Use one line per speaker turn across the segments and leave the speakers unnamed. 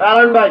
কারণ ভাই।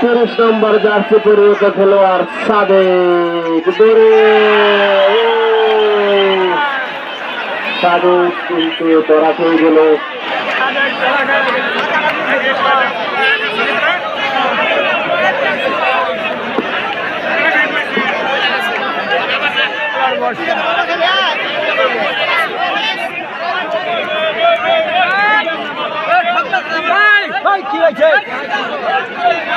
তিরিশ নম্বর জার্সি পরিহিত খেলোয়াড় সাবেক দূরে। সাবেক কিন্তু তোরা খেয়ে গেল
ভাই, কি হয়েছে?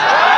Oh,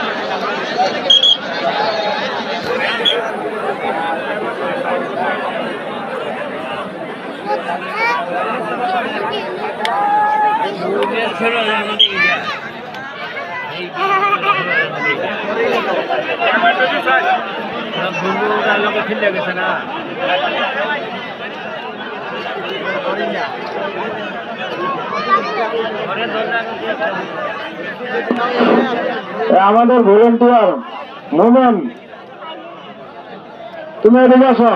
আমাদের ভলেন্টিয়ার মোমেন তুমি এদিকে আসো।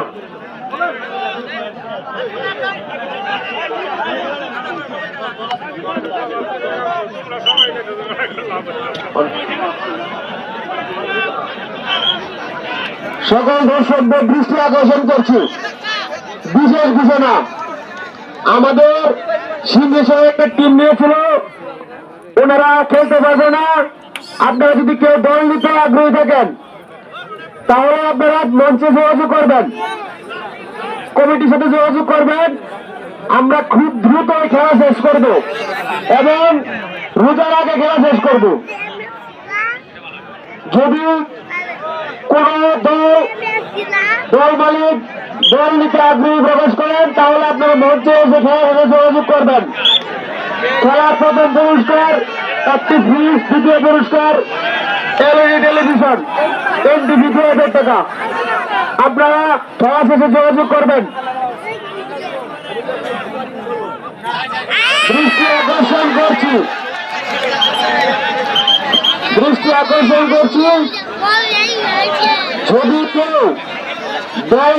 সকল দর্শকদের দৃষ্টি আকর্ষণ করছি। বিশেষ ঘোষণা, আমাদের সিংহেশ্বর একটা টিম নিয়েছিল, ওনারা খেলতে পারবে না। আপনারা যদি কেউ দল নিতে আগ্রহী থাকেন, তাহলে আপনারা মঞ্চে যোগাযোগ করবেন। কমিটির সাথে যোগাযোগ করবেন। আমরা খুব দ্রুত খেলা শেষ করব এবং রোজার আগে খেলা শেষ করব। যদি কোন দল দল মালিক, দল নিতে আগ্রহী প্রকাশ করেন, তাহলে আপনারা মঞ্চে এসে খেলার যোগাযোগ করবেন। খেলার প্রথম পুরস্কার, একটি ফ্রিজ দ্বিতীয় পুরস্কার এলইডি টেলিভিশন এনটিভি দু হাজার টাকা আপনারা খেলা শেষে যোগাযোগ করবেন। দৃষ্টি আকর্ষণ করছি। দৃষ্টি আকর্ষণ করছি। যদি কেউ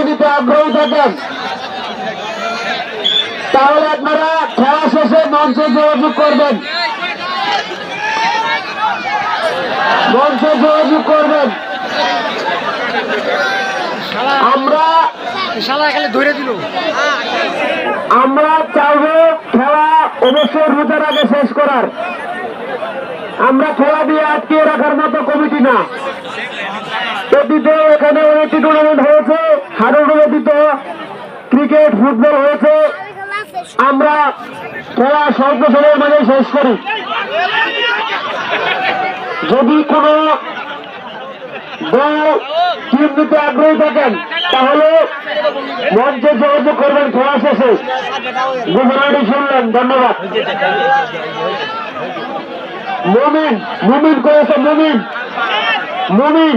দিতে আগ্রহী থাকেন। তাহলে আপনারা খেলা শেষে মঞ্চে যোগাযোগ করবেন। মঞ্চে যোগাযোগ করবেন। আমরা
শালা ধরে দিল।
আমরা চাইব খেলা অবশ্যই রোজার আগে শেষ করার। আমরা খেলা দিয়ে আটকে রাখার মতো কমিটি না। অতীতে এখানে অনেকটি টুর্নামেন্ট হয়েছে হাডুডু ব্যতীত ক্রিকেট ফুটবল হয়েছে, আমরা খেলা স্বল্প সময়ের মাঝে শেষ করি। যদি কোনো টিম নিতে আগ্রহী থাকেন, তাহলে মঞ্চে যোগাযোগ করবেন খেলা শেষে। ঘোষণাটি শুনলেন, ধন্যবাদ। মুমিন মুমিন করেছে, মুমিন। মুমিন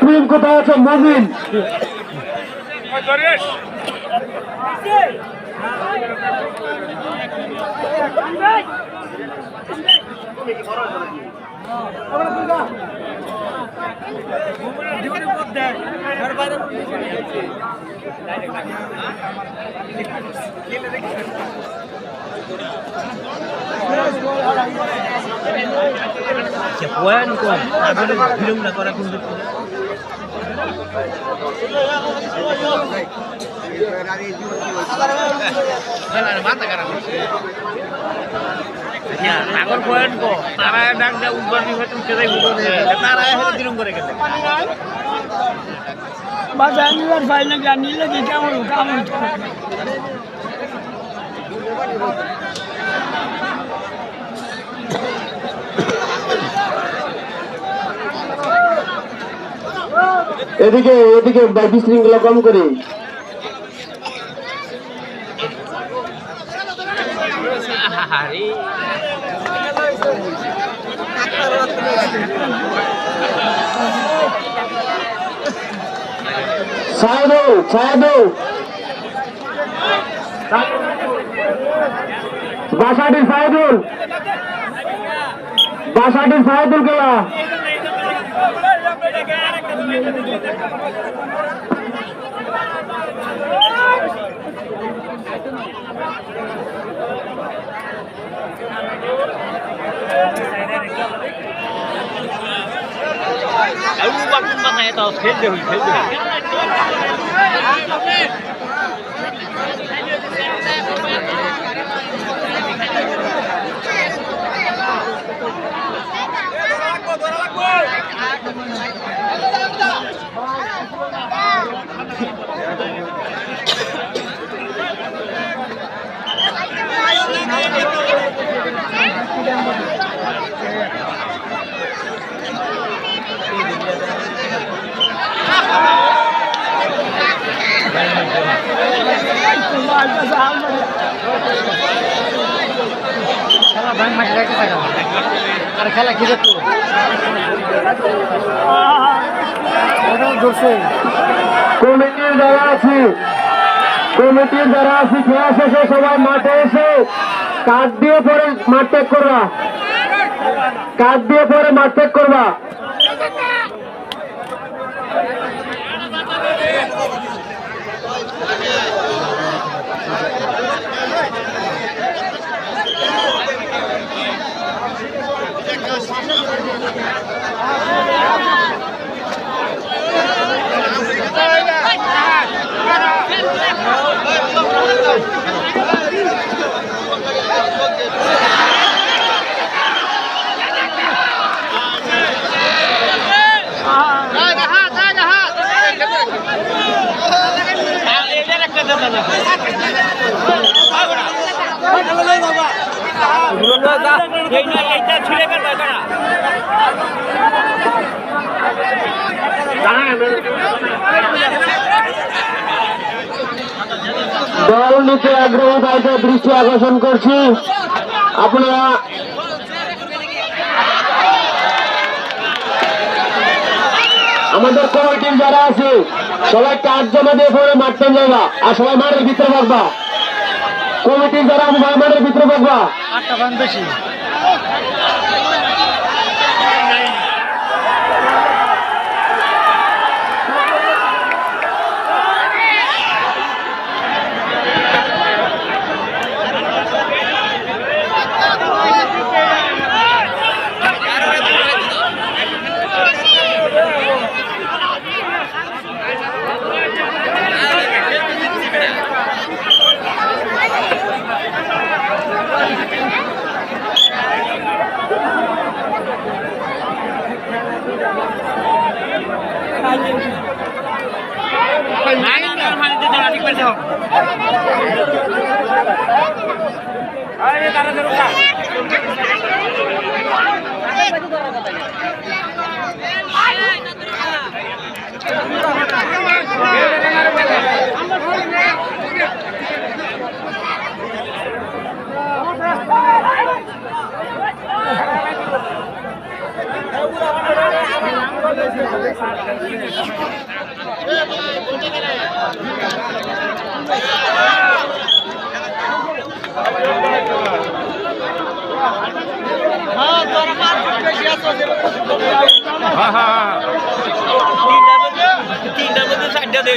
মুমিন কোথায় আছে মুমিন
Poyan ko. Na para kung dito. Wala na mata ka Ya, আগর পয়েন্ট কো তারা ডাক উদ্বার সেটাই তারা করে গেছে।
পাই না কেমন কেমন
এদিকে এদিকে বিশৃঙ্খলা কম করে। সাধু সাধু বাসাটি সাহেদুল বাসাটি
সাহেদুল কেলা Thank you. એવું બાકી પાસે
તો ખેલ દેવું ખેલ દેવું. আর খেলা ওটা ধরছে
কমিটির যারা আছি, কমিটির যারা আছি, খেলা শেষে সবাই মাঠে এসে কাঠ দিয়ে পরে মাঠ ত্যাগ করবা। কাঠ দিয়ে পরে মাঠ ত্যাগ করবা
এইটা ছিঁড়ে গেল এটা
দল নিতে আগ্রহী ভাইদের দৃষ্টি আকর্ষণ করছি। আপনারা আমাদের কমিটির যারা আছে, সবাই কাজ জমা দিয়ে পরে মাঠতে যাবা, আর সবাই মাঠের ভিতরে থাকবা কমিটির যারা সবাই ভিতরে থাকবা
আটটা বেশি
মানিতে জানা ঠিক পেয়েছ আরে তারা ধরুকা হ্যাঁ হ্যাঁ তিনটার মধ্যে তিনটার মধ্যে চারটা দে।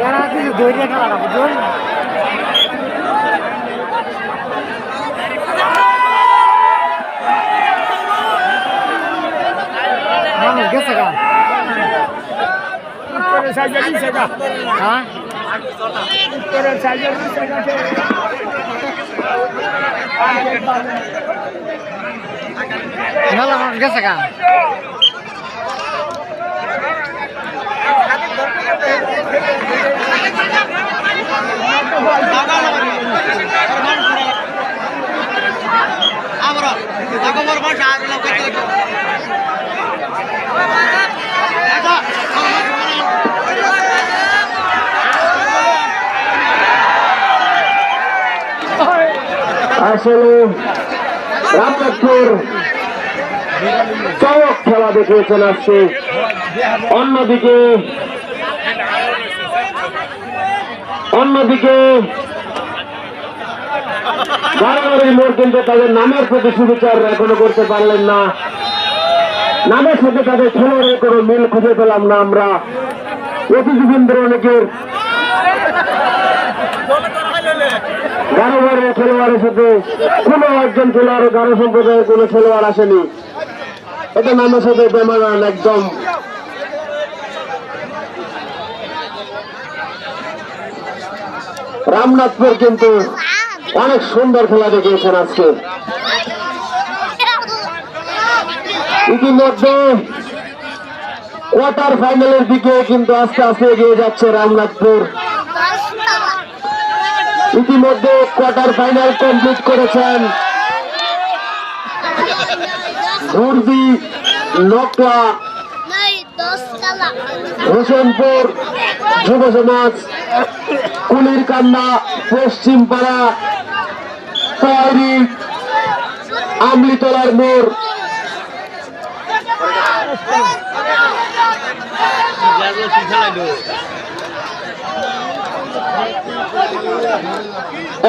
এরা কিছু দৌড়িয়ে খেলা বুঝুন মানুষ গেছে গা। হ্যাঁ? গেছে গা।
আসলে রামনাথপুর চমক খেলা দেখিয়েছেন আজকে। অন্যদিকে অন্যদিকে বাড়াবাড়ির মোড় কিন্তু তাদের নামের প্রতি সুবিচার এখনও করতে পারলেন না। নামের সাথে তাদের খেলোয়াড়ের কোনো মিল খুঁজে পেলাম না আমরা। অতিথিবৃন্দের অনেকের গারোবারের খেলোয়াড়ের সাথে কোনো একজন খেলোয়াড় গারো সম্প্রদায়ের কোনো খেলোয়াড় আসেনি। এটা নামের সাথে বেমানান একদম। রামনাথপুর কিন্তু অনেক সুন্দর খেলা দেখিয়েছেন আজকে। ইতিমধ্যে কোয়ার্টার ফাইনালের দিকে কিন্তু আস্তে আস্তে এগিয়ে যাচ্ছে রামনাথপুর। ইতিমধ্যে কোয়ার্টার ফাইনাল কমপ্লিট করেছেন। ধুরদি নকলা হোসেনপুর যুব সমাজ, কুলির কান্না, পশ্চিম পাড়া, তৈরি, আমলিতলার মোড়।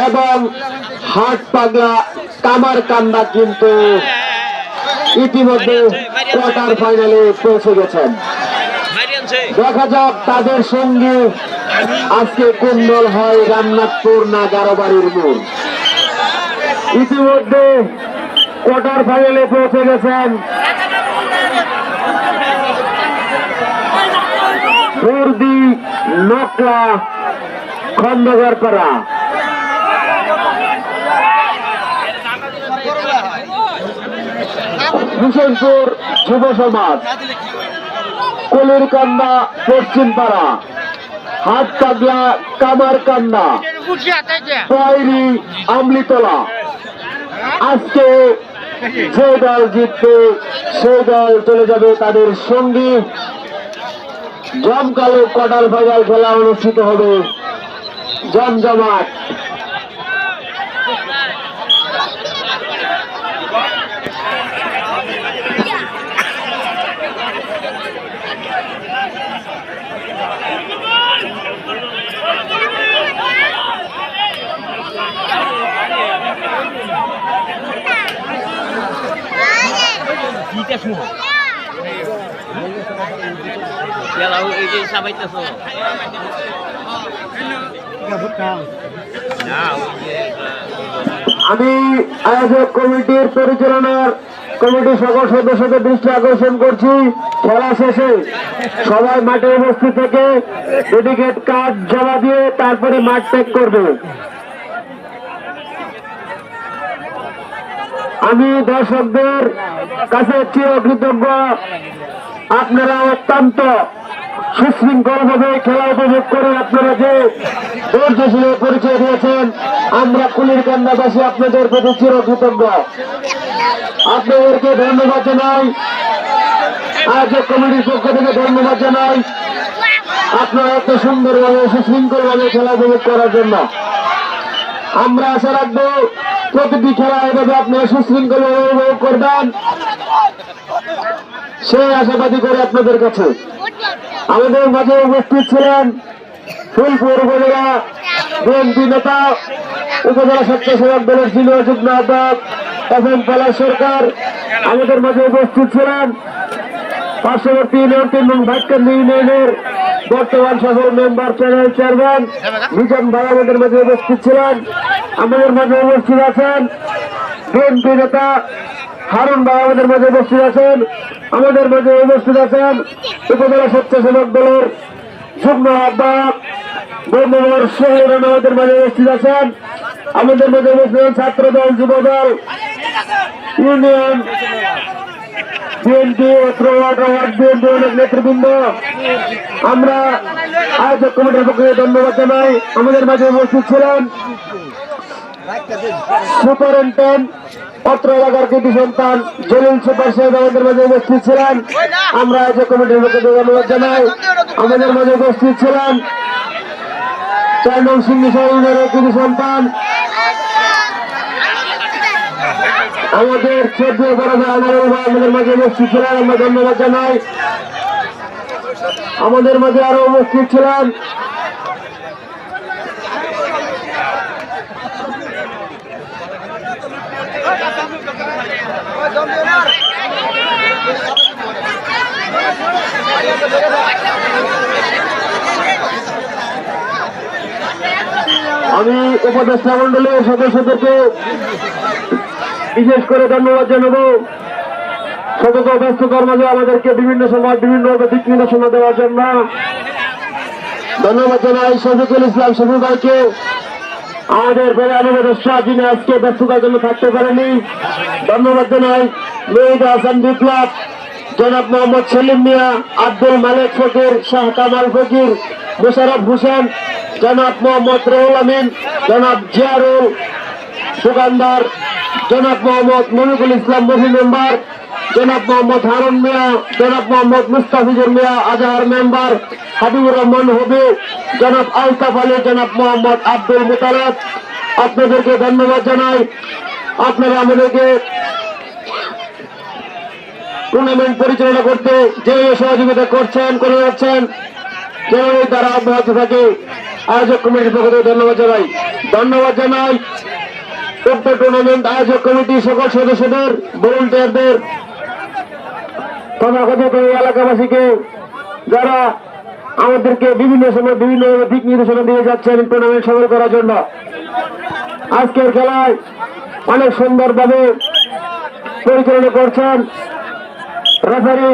এবং হাট পাগলা কামার কান্না কিন্তু ইতিমধ্যে কোয়ার্টার ফাইনালে পৌঁছে গেছেন। দেখা যাক তাদের সঙ্গে আজকে কোন দল হয় রামনাথপুর না গারোবাড়ির মোড়। ইতিমধ্যে কোয়ার্টার ফাইনালে পৌঁছে গেছেন। নকলা খন্দকার পাড়া হুসেনপুর যুব সমাজ। কলিরকান্দা পশ্চিম পাড়া হাট পাগলা কামার কান্দা তৈরি আমলিতলা। আজকে যে দল জিতবে, সেই দল চলে যাবে তাদের সঙ্গী। জমকালো কটাল ফাইনাল খেলা অনুষ্ঠিত হবে। জমজমাট।
এই যে সাবাইতেছ
আমি আয়োজক কমিটির পরিচালনার কমিটির সকল সদস্যদের দৃষ্টি আকর্ষণ করছি। খেলা শেষে সবাই মাঠে উপস্থিত থেকে ডেডিকেট কার্ড জমা দিয়ে তারপরে মাঠ ত্যাগ করবে। আমি দর্শকদের কাছে চিরকৃতজ্ঞ আপনারা অত্যন্ত সুশৃঙ্খলভাবে খেলা উপভোগ করে আপনারা যে ধৈর্যশীল পরিচয় দিয়েছেন, আমরা কুলির কান্দাবাসী আপনাদের প্রতি চিরকৃতজ্ঞ আপনাদেরকে ধন্যবাদ জানাই। আয়োজক কমিটির পক্ষ থেকে ধন্যবাদ জানাই। আপনারা এত সুন্দরভাবে, সুশৃঙ্খলভাবে খেলা উপভোগ করার জন্য। আমরা আশা রাখব প্রতিটি খেলা এভাবে আপনারা সুশৃঙ্খলভাবে অনুভব করবেন। সেই আশাবাদী করে আপনাদের কাছে। আমাদের মাঝে উপস্থিত ছিলেন ফুলপুর উপজেলা বিএনপি নেতা, উপজেলা স্বেচ্ছাসেবক দলের সিনিয়র যুগ্ম আহ্বায়ক এফ এম পলাশ সরকার। আমাদের মাঝে উপস্থিত ছিলেন পার্শ্ববর্তী ইউনিয়ন নং ভাটকান্দি ইউনিয়নের বর্তমান সফল মেম্বার চ্যানেল চেয়ারম্যান মিজান ভাই আমাদের মাঝে উপস্থিত ছিলেন। আমাদের মাঝে উপস্থিত আছেন বিএনপি নেতা হারুন ভাই আমাদের মাঝে উপস্থিত আছেন। আমাদের মাঝে উপস্থিত আছেন উপজেলা স্বেচ্ছাসেবক দলের যুগ্ম আহ্বায়ক বন্ধুবর সোহেল আমাদের মাঝে উপস্থিত আছেন। আমাদের মাঝে উপস্থিত ছাত্র দল যুব দল ইউনিয়ন বিএনপি বিএনপি অনেক নেতৃবৃন্দ। আমরা আয়োজক কমিটির পক্ষে ধন্যবাদ জানাই। আমাদের মাঝে উপস্থিত ছিলেন সুপারিনটেন্ডেন্ট অত্র এলাকার সন্তান জলিল সুপার সাহেব আমাদের মাঝে উপস্থিত ছিলেন। আমরা আয়োজক কমিটির পক্ষে ধন্যবাদ আমাদের মাঝে উপস্থিত ছিলেন চার নং সিংহ ইউনিয়নের কৃতি সন্তান আমাদের ভাই আমাদের মাঝে উপস্থিত ছিলেন, আমরা ধন্যবাদ জানাই। আমাদের মাঝে আরও উপস্থিত ছিলেন। আমি উপদেষ্টা মন্ডলের সদস্যদেরকে বিশেষ করে ধন্যবাদ জানাব। সতত ব্যস্ততার মাঝে আমাদেরকে বিভিন্ন সময় বিভিন্ন দিক নির্দেশনা দেওয়ার জন্য। ধন্যবাদ জানাই শফিকুল ইসলাম শফি ভাইকে। আমাদের প্রধান উপদেষ্টা যিনি আজকে ব্যস্ততার জন্য থাকতে পারেনি ধন্যবাদ জানাই মেহিদ হাসান বিপ্লব, জনাব মোহাম্মদ সেলিম মিয়া, আব্দুল মালিক ফকির, শাহ কামাল ফকির, মুশারফ হোসেন, জনাব মোহাম্মদ রহুল আমিন, জনাব জিয়ারুল, দোকানদার জনাব মোহাম্মদ মনিকুল ইসলাম মহি মেম্বার, জনাব মোহাম্মদ হারুন মিয়া, জনাব মোহাম্মদ মুস্তাফিজুর মিয়া আজহার মেম্বার, হাবিবুর রহমান হবি, জনাব আলতাফ আলী, জনাব মোহাম্মদ আব্দুল মুতালাব। আপনাদেরকে ধন্যবাদ জানাই। আপনারা আমাদেরকে টুর্নামেন্ট পরিচালনা করতে যে সহযোগিতা করছেন, করে যাচ্ছেন যেভাবে তারা অব্যাহত থাকে, আয়োজক কমিটির পক্ষ থেকে ধন্যবাদ জানাই। ধন্যবাদ জানাই। উক্ত টুর্নামেন্ট আয়োজক কমিটি সকল সদস্যদের ভলেন্টিয়ারদের তথাকথিত এলাকাবাসীকে যারা আমাদেরকে বিভিন্ন সময় বিভিন্ন দিক নির্দেশনা দিয়ে যাচ্ছেন টুর্নামেন্ট সফল করার জন্য। আজকের খেলায় অনেক সুন্দরভাবে পরিচালনা করছেন রেফারি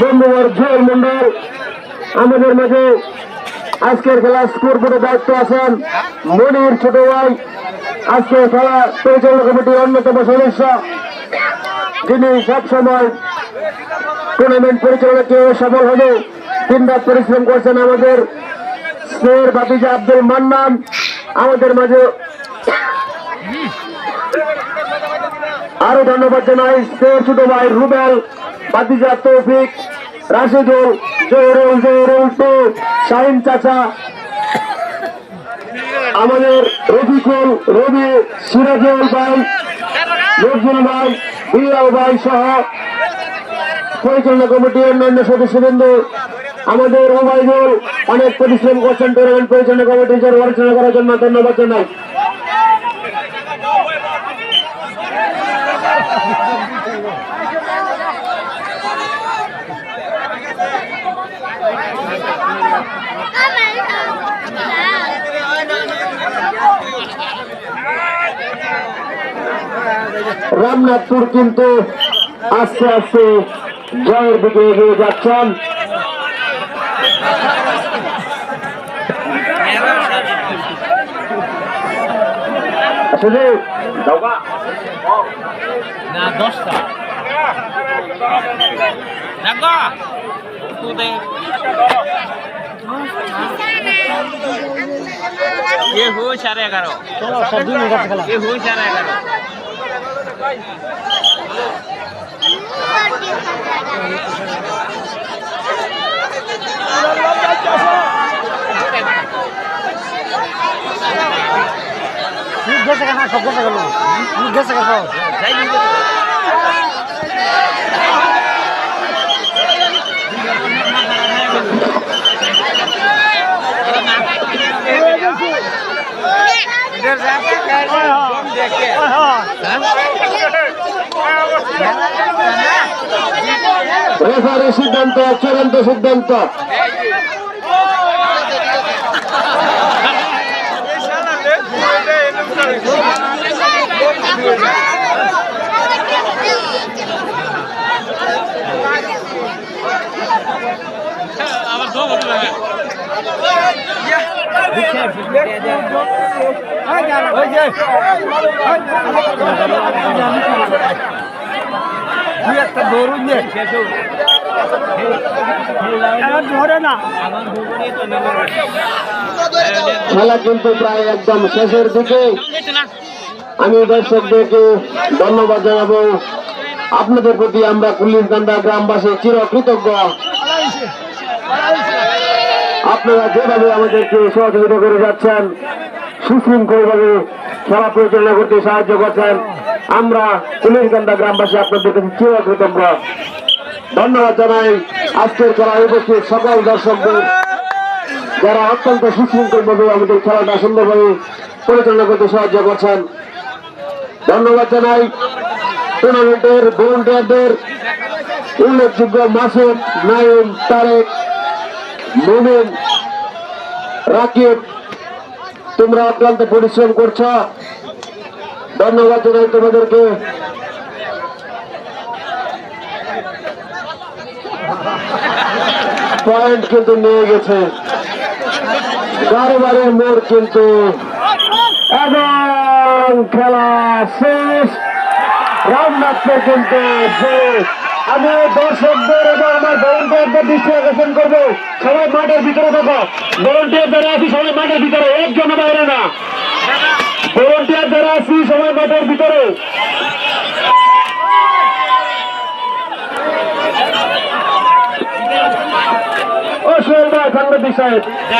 বন্ধুবর জুয়েল মন্ডল আমাদের মাঝে আজকের খেলা স্কোর বোর্ডের দায়িত্ব আছেন মনির ছোট ভাই। আজকে খেলা পরিচালনা কমিটির অন্যতম সদস্য। যিনি সবসময় টুর্নামেন্ট পরিচালনা কীভাবে সফল হবে তিন রাত পরিশ্রম করছেন আমাদের স্নেহের ভাতিজা আব্দুল মান্নান। আমাদের মাঝে আরও ধন্যবাদ জানাই স্নেহের ছোট ভাই রুবেল, ভাতিজা তৌফিক, রাশিদুল জহরুল টু, শাহিন চাচা আমাদের রফিকুল, রবি, সিরাজুল ভাই নজরুল ভাই বিয়াল ভাই সহ পরিচালনা কমিটির অন্যান্য সদস্যবৃন্দ, আমাদের ওবায়দুল অনেক পরিশ্রম করছেন, টুর্নামেন্ট পরিচালনা কমিটি পরিচালনা করার জন্য ধন্যবাদ জানাই। রামনাথপুর কিন্তু আস্তে আস্তে জয়ের দিকে এগিয়ে যাচ্ছেন। আসলে
না দশটা। তুই এ হো সাড়ে এগারো।
চলো সব গেছে কেন সব গেছে গেল গেছে গেল
রেফারি সিদ্ধান্ত চূড়ান্ত সিদ্ধান্ত। খেলা কিন্তু প্রায় একদম শেষের দিকে। আমি দর্শকদেরকে ধন্যবাদ জানাব। আপনাদের প্রতি আমরা কুল্লিশকান্দা গ্রামবাসী চির কৃতজ্ঞ আপনারা যেভাবে আমাদেরকে সহযোগিতা করে যাচ্ছেন, সুশৃঙ্খলভাবে খেলা পরিচালনা করতে সাহায্য করছেন, আমরা কুল্লিশকান্দা গ্রামবাসী আপনাদের কাছে চির কৃতজ্ঞ ধন্যবাদ জানাই আজকের খেলায় উপস্থিত সকল দর্শকদের, যারা অত্যন্ত সুশৃঙ্খলভাবে আমাদের খেলাটা সুন্দরভাবে পরিচালনা করতে সাহায্য করছেন। ধন্যবাদ জানাই টুর্নামেন্টের ভলেন্টিয়ারদের উল্লেখযোগ্য মাসুদ, নাইম, তারেক মুমিন, রাকিব, তোমরা অত্যন্ত পরিশ্রম করছ। ধন্যবাদ জানাই তোমাদেরকে। পয়েন্ট কিন্তু নিয়ে গেছে। বারোবারের মোড় কিন্তু। এবং খেলা শেষ। রামনাথকে কিন্তু আমি দর্শকদের এবং আমার ভলেন্টিয়ারদের দৃষ্টি আকর্ষণ করব। সবাই মাঠের ভিতরে দেখো ভলেন্টিয়ার যারা আছি, সবাই মাঠের ভিতরে। একজন বাইরে না। ভলেন্টিয়ার যারা আছি, সবাই মাঠের ভিতরে। ও সোহেল সাংবাদিক সাহেব।